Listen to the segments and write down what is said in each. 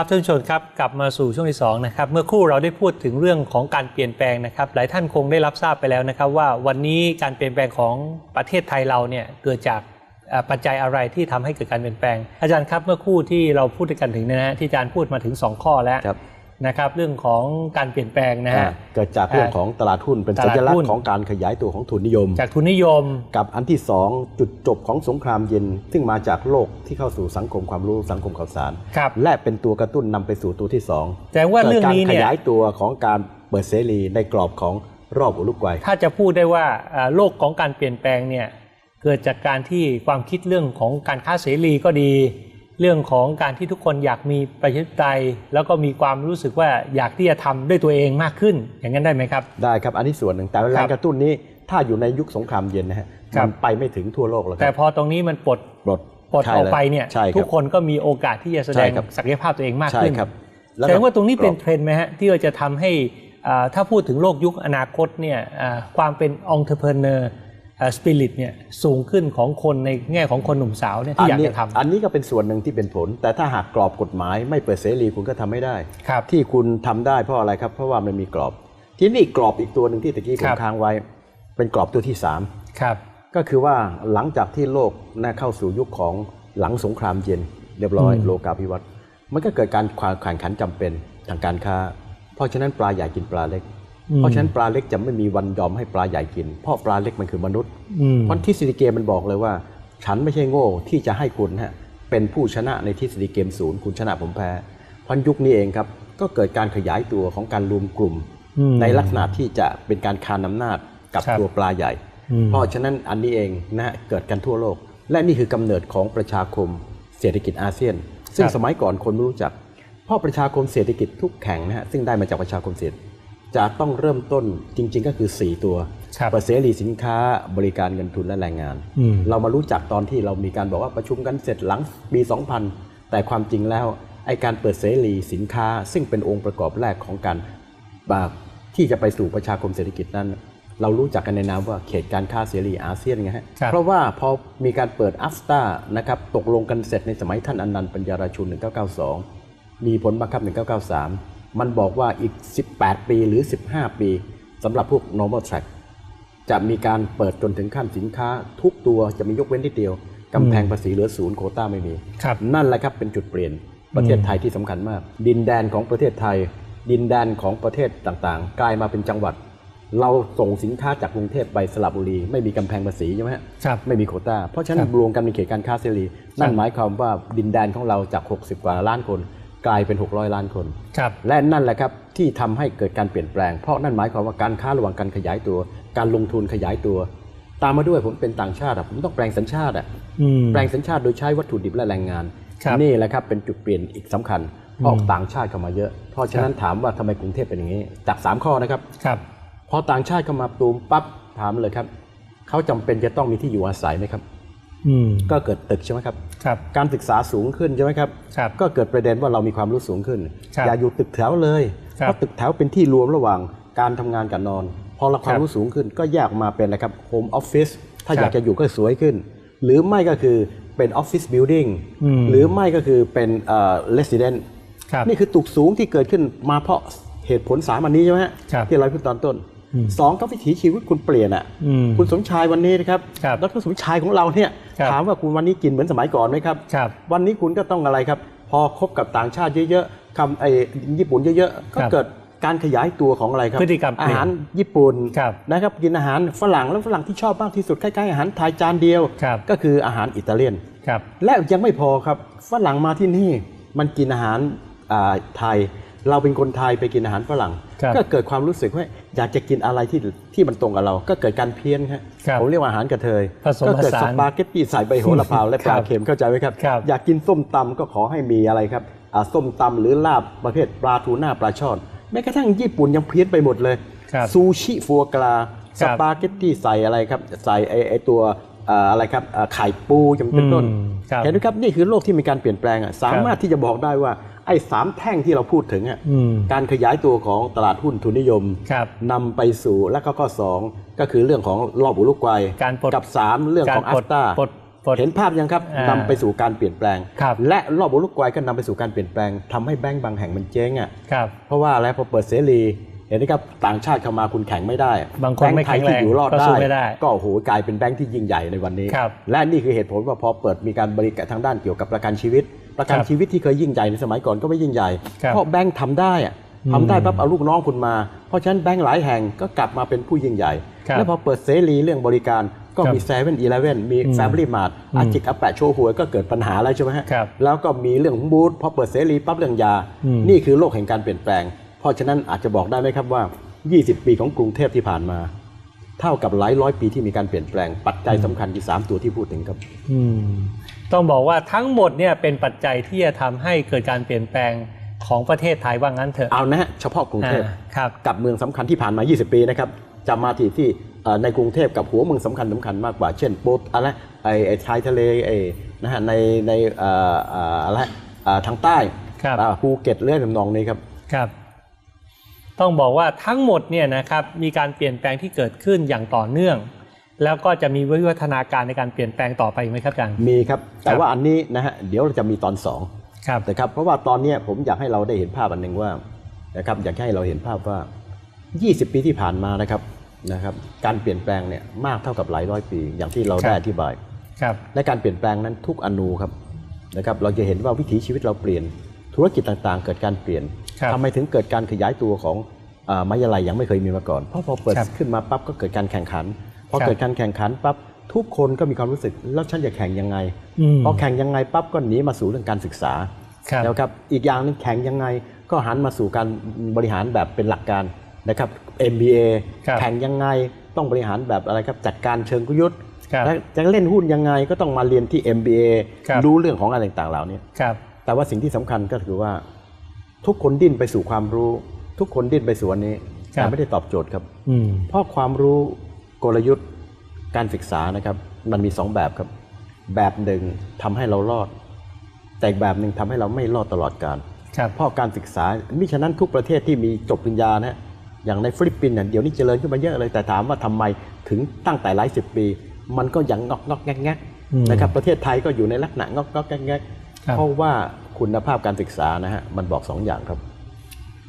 ครับท่านผู้ชมครับกลับมาสู่ช่วงที่สองนะครับเมื่อคู่เราได้พูดถึงเรื่องของการเปลี่ยนแปลงนะครับ หลายท่านคงได้รับทราบไปแล้วนะครับ ว่าวันนี้การเปลี่ยนแปลงของประเทศไทยเราเนี่ยเกิดจากปัจจัยอะไรที่ทำให้เกิดการเปลี่ยนแปลง อาจารย์ครับเมื่อคู่ที่เราพูดกันถึงนะฮะที่อาจารย์พูดมาถึง 2 ข้อแล้ว นะครับเรื่องของการเปลี่ยนแปลงนะฮะอ่าเกิดจากเรื่องของตลาดหุ้นเป็นตสัลาดญลักหุ้ษนณ์ของการขยายตัวของทุนนิยม จากทุนนิยมกับอันที่สองจุดจบของสงครามเย็น ซึ่งมาจากโลกที่เข้าสู่สังคมความรู้สังคมข่าวสารครับและเป็นตัวกระตุ้นนำไปสู่ตัวที่สองแต่ว่าเรื่องนี้กิดเนี่การยขยายตัวของการเปิดเสรีในกรอบของรอบอุรุกวัยถ้าจะพูดได้ว่าอ่าโลกของการเปลี่ยนแปลงเนี่ยเกิดจากการที่ความคิดเรื่องของการค้าเสรีก็ดี เรื่องของการที่ทุกคนอยากมีประชาธิปไตยแล้วก็มีความรู้สึกว่าอยากที่จะทำด้วยตัวเองมากขึ้น อย่างนั้นได้ไหมครับ ได้ครับ อันนี้ส่วนหนึ่งแต่แรงกระตุ้นนี้ถ้าอยู่ในยุคสงครามเย็นนะฮะครับมันไปไม่ถึงทั่วโลกแล้วคแต่รับพอตรงนี้มันปลดปลดปลดใช่ออกลไปเนี่ยใช่ครับทุกคนก็มีโอกาสที่จะแสดใช่งครับศักยภาพตัวเองมากใช่ขึ้นครับแสดงว่าตรงนี้เป็นกเทรนด์ไหมฮะที่เราจะทำให้อ่าถ้าพูดถึงโลกยุคอนาคตเนี่ยอ่าความเป็นองค์เ p อร์เนอร์ สปิริตเนี่ยสูงขึ้นของคนในแง่ของคนหนุ่มสาวเนี่ยที่อยากนี้จะทำอันนี้ก็เป็นส่วนหนึ่งที่เป็นผล แต่ถ้าหากกรอบกฎหมายไม่เปิดเสรีคุณก็ทำไม่ได้ครับที่คุณทำได้เพราะอะไรครับ เพราะว่ามันมีกรอบ ทีนี้กรอบอีกตัวหนึ่งที่ตะกี้ผครัมบค้างไว้ เป็นกรอบตัวที่สามครับก็คือว่าหลังจากที่โลกนะเข้าสู่ยุคของหลังสงครามเย็น เรียบร้อยอืมโลกาภิวัตน์มันก็เกิดการแข่งขันจำเป็นทางการค้า เพราะฉะนั้นปลาใหญ่กินปลาเล็ก เพราะฉะนั้นปลาเล็กจะไม่มีวันยอมให้ปลาใหญ่กิน เพราะปลาเล็กมันคือมนุษย์อืมเพราะทฤษฎีเกมมันบอกเลยว่า ฉันไม่ใช่โง่ที่จะให้คุณฮะเป็นผู้ชนะในทฤษฎีเกมศูนย์คุณชนะผมแพ้เพราะยุคนี้เองครับก็เกิดการขยายตัวของการรวมกลุ่มอืมในลักษณะที่จะเป็นการคานอำนาจกับครับตัวปลาใหญ่อืมเพราะฉะนั้นอันนี้เองนะฮะเกิดกันทั่วโลก และนี่คือกำเนิดของประชาคมเศรษฐกิจอาเซียน ซึ่งครับสมัยก่อนคนไม่รู้จักเพราะประชาคมเศรษฐกิจทุกแข่งนะฮะซึ่งได้มาจากประชาคมเศรษฐ จะต้องเริ่มต้นจริง ๆ ก็คือ 4 ตัวครับเปิดเสรีสินค้าบริการเงินทุนและแรงงานอืมเรามารู้จักตอนที่เรามีการบอกว่าประชุมกันเสร็จหลังปี 2000 แต่ความจริงแล้วไอการเปิดเสรีสินค้า ซึ่งเป็นองค์ประกอบแรกของการบาที่จะไปสู่ประชาคมเศรษฐกิจนั้น เรารู้จักกันในนามว่าเขตการค้าเสรีอาเซียนไงฮะครับเพราะว่าพอมีการเปิดอัฟตานะครับตกลงกันเสร็จในสมัยท่านอนันต์ปัญญาราชุน 1992 มีผลบังคับ 1993 มันบอกว่าอีก 18 ปีหรือ 15 ปีสำหรับพวก normal track จะมีการเปิดจนถึงขั้นสินค้า ทุกตัวจะมียกเว้นนิดเดียวกำแพงภาษีเหลือศูนย์โควต้าไม่มีครับนั่นแหละครับเป็นจุดเปลี่ยนประเทศไทยที่สำคัญมาก ดินแดนของประเทศไทย ดินแดนของประเทศต่างๆ กลายมาเป็นจังหวัด เราส่งสินค้าจากกรุงเทพไปสระบุรี ไม่มีกำแพงภาษีใช่ไหมฮะครับไม่มีโควต้าเพราะฉะนั้คนรับรวมกันเป็นเขตการค้าเสรี นั่นหมายความว่าดินแดนของเราจาก 60 กว่าล้านคน กลายเป็น 600 ล้านคนครับและนั่นแหละครับที่ทำให้เกิดการเปลี่ยนแปลง เพราะนั่นหมายความว่าการค้าระหว่างการขยายตัว การลงทุนขยายตัว ตามมาด้วยผมเป็นต่างชาติอะผมต้องแปลงสัญชาติอะอืมแปลงสัญชาติโดยใช้วัตถุดิบและแรงงานครับนี่แหละครับเป็นจุดเปลี่ยนอีกสำคัญเพราะอืมต่างชาติเข้ามาเยอะ เพราะฉะนั้นถามว่าทำไมกรุงเทพเป็นอย่างนี้ จาก 3 ข้อนะครับครับพอต่างชาติเข้ามาตูมปั๊บถามเลยครับเขาจำเป็นจะต้องมีที่อยู่อาศัยไหมครับ อืมก็เกิดตึกใช่ไหมครับครับ การศึกษาสูงขึ้นใช่ไหมครับครับก็เกิดประเด็นว่าเรามีความรู้สูงขึ้นครับอย่าอยู่ตึกแถวเลยครับเพราะตึกแถวเป็นที่รวมระหว่างการทำงานกับนอน พอเราความครับรู้สูงขึ้นก็แยกออกมาเป็นอะไรครับโฮมออฟฟิศถ้าครับอยากจะอยู่ก็สวยขึ้น หรือไม่ก็คือเป็นออฟฟิศบิลดิ่งอืมหรือไม่ก็คือเป็นเอ่อเลสซิเดนต์ครับนี่คือตึกสูงที่เกิดขึ้นมาเพราะเหตุผลสามอันนี้ใช่ไหมฮะครับที่เราพูดตอนต้นอืม สองก็วิถีชีวิตคุณเปลี่ยนอะอืมคุณสมชายวันนี้นะครับครับดรสมชายของเราเนี่ยครับถามว่าคุณวันนี้กินเหมือนสมัยก่อนไหมครับครับ วันนี้คุณก็ต้องอะไรครับ พอคบกับต่างชาติเยอะๆคำไอ้ญี่ปุ่นเยอะๆก็ครับเกิดการขยายตัวของอะไรครับพฤติกรรมเปลี่อายนหารญี่ปุ่นครับนะครับกินอาหารฝรั่งแล้วฝรั่งที่ชอบมากที่สุดคล้ายๆอาหารไทยจานเดียวครับก็คืออาหารอิตาเลียนครับและยังไม่พอครับฝรั่งมาที่นี่มันกินอาหารอ่าไทย เราเป็นคนไทยไปกินอาหารฝรั่ง ครับก็เกิดความรู้สึกว่าอยากจะกินอะไรที่ที่มันตรงกับเรา ก็เกิดการเพี้ยนครับครับผมเรียกว่าอาหารกระเทยผสมก็เกิดผสานสปาเกตตี้ใส่ใบโหระพาและปลาครับเค็มเข้าใจไหมครับ ครับ อยากกินส้มตำก็ขอให้มีอะไรครับอ่าส้มตำหรือลาบประเภทปลาทูน่าปลาช่อนแม้กระทั่งญี่ปุ่นยังเพี้ยนไปหมดเลย ครับซูชิฟัวกราครัสบปาเกตตี้ใส่อะไรครับใส่ไอไอตัวอ่าอะไรครับอ่าไข่ปูจำเป็นต้นอืมครับ เห็นไหมครับนี่คือโลกที่มีการเปลี่ยนแปลงอะสามารถที่จะบอกได้ว่าไอ้สามแท่งที่เราพูดถึงอะอืมการขยายตัวของตลาดหุ้นทุนนิยมครับนำไปสู่และก็ข้อสองก็คือเรื่องของรอบอุลุกวัยการปลดกับสามเรื่องของการอัปลฟดตาปลดปลดเห็นภาพยังครับอ่านำไปสู่การเปลี่ยนแปลงครับและรอบอุรุกวัยก็นำไปสู่การเปลี่ยนแปลงทำให้แบงก์บางแห่งมันเจ๊งอะครับเพราะว่าอะไรพอเปิดเสรี เห็นไหมครับต่างชาติเข้ามาคุณแข่งไม่ได้บางคนไม่แบงก์ไทยแข็งแรงที่อยู่รอดก็ได้สู้ไม่ได้ ก็โอ้โหกลายเป็นแบงก์ที่ยิ่งใหญ่ในวันนี้ครับและนี่คือเหตุผลว่าพอเปิดมีการบริการทางด้านเกี่ยวกับประกันชีวิต ประกันครับชีวิตที่เคยยิ่งใหญ่ในสมัยก่อนก็ไม่ยิ่งใหญ่ครับเพราะแบงก์ทำได้อะอืมทำได้ปั๊บเอาลูกน้องคุณมา เพราะฉะนั้นแบงก์หลายแห่งก็กลับมาเป็นผู้ยิ่งใหญ่ครับและพอเปิดเสรีเรื่องบริการก็มีครับเซเว่นอีเลฟเว่นมีอืมแฟมิลี่มาร์ทอืมอาจิกอาแปะโชว์หวยก็เกิดปัญหาแล้วใช่ไหมฮะครับแล้วก็มีเรื่องของบูธพอเปิดเสรีปั๊บเรื่องยาอืมนี่คือโลกแห่งการเปลี่ยนแปลง เพราะฉะนั้นอาจจะบอกได้ไหมครับว่า 20 ปีของกรุงเทพที่ผ่านมา เท่ากับหลายร้อยปีที่มีการเปลี่ยนแปลงปัจจัยสำคัญที่สามตัวที่พูดถึงครับอืมต้องบอกว่าทั้งหมดเนี่ยเป็นปัจจัยที่จะทำให้เกิดการเปลี่ยนแปลงของประเทศไทยว่างั้นเถอะเอานะฮะเฉพาะกรุงเทพอ่าครับกับเมืองสำคัญที่ผ่านมา 20 ปีนะครับจะมาที่ที่เอ่อในกรุงเทพกับหัวเมืองสำคัญสำคัญมากกว่าเช่นโปรตอะไรไอ้ไอ้ชายทะเลไอ้นะฮะในในเอ่อเอ่ออะไรเอ่อทางใต้ครับอ่าภูเก็ตเรื่อยทำนองนี้ครับครับ ต้องบอกว่าทั้งหมดเนี่ยนะครับมีการเปลี่ยนแปลงที่เกิดขึ้นอย่างต่อเนื่อง แล้วก็จะมีวิวัฒนาการในการเปลี่ยนแปลงต่อไปอีกไหมครับอาจารย์มีครับ แต่ครับว่าอันนี้นะฮะเดี๋ยวเราจะมีตอนสองครับนะครับเพราะว่าตอนเนี้ยผมอยากให้เราได้เห็นภาพอันหนึ่งว่านะครับอยากให้เราเห็นภาพว่า 20 ปีที่ผ่านมานะครับนะครับการเปลี่ยนแปลงเนี่ยมากเท่ากับหลายร้อยปี อย่างที่เราได้อธิบายครับและการเปลี่ยนแปลงนั้นทุกอนูครับนะครับเราจะเห็นว่าวิถีชีวิตเราเปลี่ยนธุรกิจต่างๆ เกิดการเปลี่ยนครับ ทำไมถึงเกิดการขยายตัวของอ่ามายาลัยยังไม่เคยมีมาก่อน เพราะพอเปิดครับขึ้นมาปั๊บก็เกิดการแข่งขัน พอครับเกิดการแข่งขันปั๊บทุกคนก็มีความรู้สึกแล้วฉันจะแข่งยังไงอืมพอแข่งยังไงปั๊บก็หนีมาสู่เรื่องการศึกษาครับแล้วครับอีกอย่างหนึงแข่งยังไงก็หันมาสู่การบริหารแบบเป็นหลักการนะครับ MBA ครับแข่งยังไงต้องบริหารแบบอะไรครับจัดการเชิงกลยุทธ์ครับและจะเล่นหุ้นยังไงก็ต้องมาเรียนที่ MBA ครับรู้เรื่องของอะไรต่างๆเหล่านี้ครับแต่ว่าสิ่งที่สำคัญก็คือว่า ทุกคนดิ้นไปสู่ความรู้ ทุกคนดิ้นไปสู่อันนี้ครับแต่ไม่ได้ตอบโจทย์ครับอืมเพราะความรู้กลยุทธ์การศึกษานะครับ มันมีสองแบบครับ แบบหนึ่งทำให้เรารอด แต่อีกแบบหนึ่งทำให้เราไม่รอดตลอดการครับเพราะการศึกษามิฉะนั้นทุกประเทศที่มีจบปริญญานะอย่างในฟิลิปปินส์เนี่ยเดี๋ยวนี้เจริญขึ้นมาเยอะเลย แต่ถามว่าทำไมถึงตั้งแต่หลายสิบปี มันก็ยังงอกงอกแงกแงกอืมนะครับ ประเทศไทยก็อยู่ในลักษณะงอกงอกแงกแงกครับเพราะว่า คุณภาพการศึกษานะฮะมันบอกสองอย่างครับ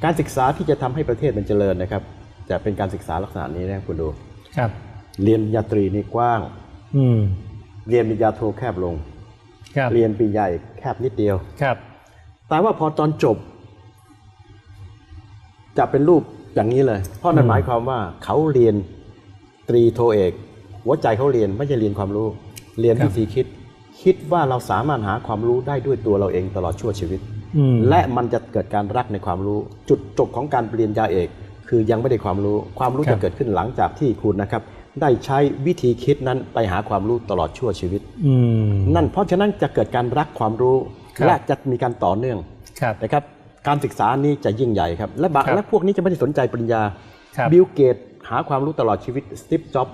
การศึกษาที่จะทำให้ประเทศมันเจริญนะครับจะเป็นการศึกษาลักษณะนี้นะคุณดูครับ เรียนปริญญาตรีนี่กว้าง อืมเรียนปริญญาโทแคบลงครับเรียนปริญญาเอกแคบนิดเดียวครับ แต่ว่าพอตอนจบ จะเป็นรูปอย่างนี้เลย เพราะนั่นหมายความว่าเขาเรียนตรีโทเอกหัวใจเขาเรียนไม่ใช่เรียนความรู้ เรียนครับวิธีคิด คิดว่าเราสามารถหาความรู้ได้ด้วยตัวเราเองตลอดชั่วชีวิตอืมและมันจะเกิดการรักในความรู้ จุดจบของการเรียนยาเอก คือยังไม่ได้ความรู้ ความรู้ครับจะเกิดขึ้นหลังจากที่คุณนะครับ ได้ใช้วิธีคิดนั้นไปหาความรู้ตลอดชั่วชีวิตอืมนั่นเพราะฉะนั้นจะเกิดการรักความรู้ครับและจะมีการต่อเนื่องครับนะครับ การศึกษานี้จะยิ่งใหญ่ครับ และบะครับและพวกนี้จะไม่ได้สนใจปริญญาครับบิลเกตหาความรู้ตลอดชีวิตสตีฟจ็อบ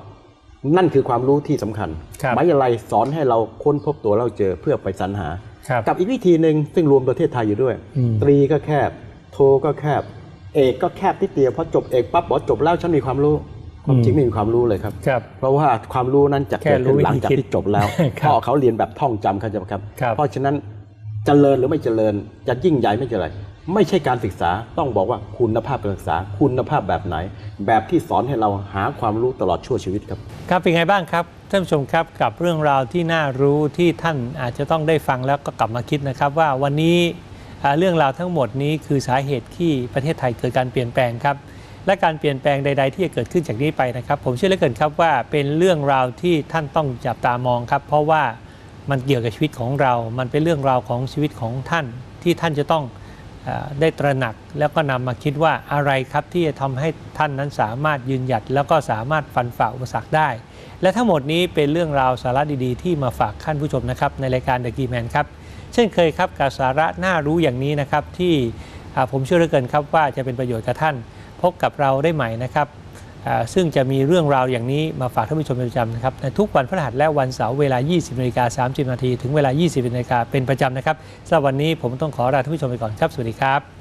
นั่นคือความรู้ที่สำคัญครับหมายอะไรสอนให้เราค้นพบตัวเราเจอเพื่อไปสรรหาครับกับอีกวิธีหนึ่งซึ่งรวมประเทศไทยอยู่ด้วยอืมตรีก็แคบ โทก็แคบ เอกก็แคบที่เดียวพอจบเอกปั๊บบอกจบแล้วฉันมีความรู้ความจริงไม่มีความรู้เลยครับครับเพราะว่าความรู้นั้นจะแค่เกิดรู้ขึ้นหลังวิธีจากคิดที่จบแล้วครับเพราะเขาเรียนแบบท่องจำเขาใจะครับครับ เพราะฉะนั้นเจริญหรือไม่เจริญจะยิ่งใหญ่ไม่เจริญ ไม่ใช่การศึกษาต้องบอกว่าคุณภาพการศึกษา คุณภาพแบบไหน แบบที่สอนให้เราหาความรู้ตลอดชั่วชีวิตครับ ครับเป็นไงบ้างครับท่านผู้ชมครับกับเรื่องราวที่น่ารู้ที่ท่านอาจจะต้องได้ฟังแล้วก็กลับมาคิดนะครับ ว่าวันนี้เรื่องราวทั้งหมดนี้คือสาเหตุที่ประเทศไทยเกิดการเปลี่ยนแปลงครับ และการเปลี่ยนแปลงใด ๆ ที่จะเกิดขึ้นจากนี้ไปนะครับ ผมเชื่อเหลือเกินครับว่าเป็นเรื่องราวที่ท่านต้องจับตามองครับ เพราะว่ามันเกี่ยวกับชีวิตของเรา มันเป็นเรื่องราวของชีวิตของท่านที่ท่านจะต้อง ได้ตระหนักแล้วก็นำมาคิดว่าอะไรครับที่จะทำให้ท่านนั้นสามารถยืนหยัด แล้วก็สามารถฟันฝ่าอุปสรรคได้ และทั้งหมดนี้เป็นเรื่องราวสาระดีๆ ที่มาฝากท่านผู้ชมนะครับ ในรายการ The Key Man ครับ เช่นเคยครับกับสาระน่ารู้อย่างนี้นะครับที่ผมเชื่อเหลือเกินครับว่าจะเป็นประโยชน์กับท่าน พบกับเราได้ใหม่นะครับ ซึ่งจะมีเรื่องราวอย่างนี้มาฝากท่านผู้ชมเป็นประจำนะครับในทุกวันพฤหัสและวันเสาร์เวลา 20นาฬิกา30 นาทีถึงเวลา 20นาฬิกาเป็นประจำนะครับสำหรับวันนี้ผมต้องขอลาท่านผู้ชมไปก่อนครับ สวัสดีครับ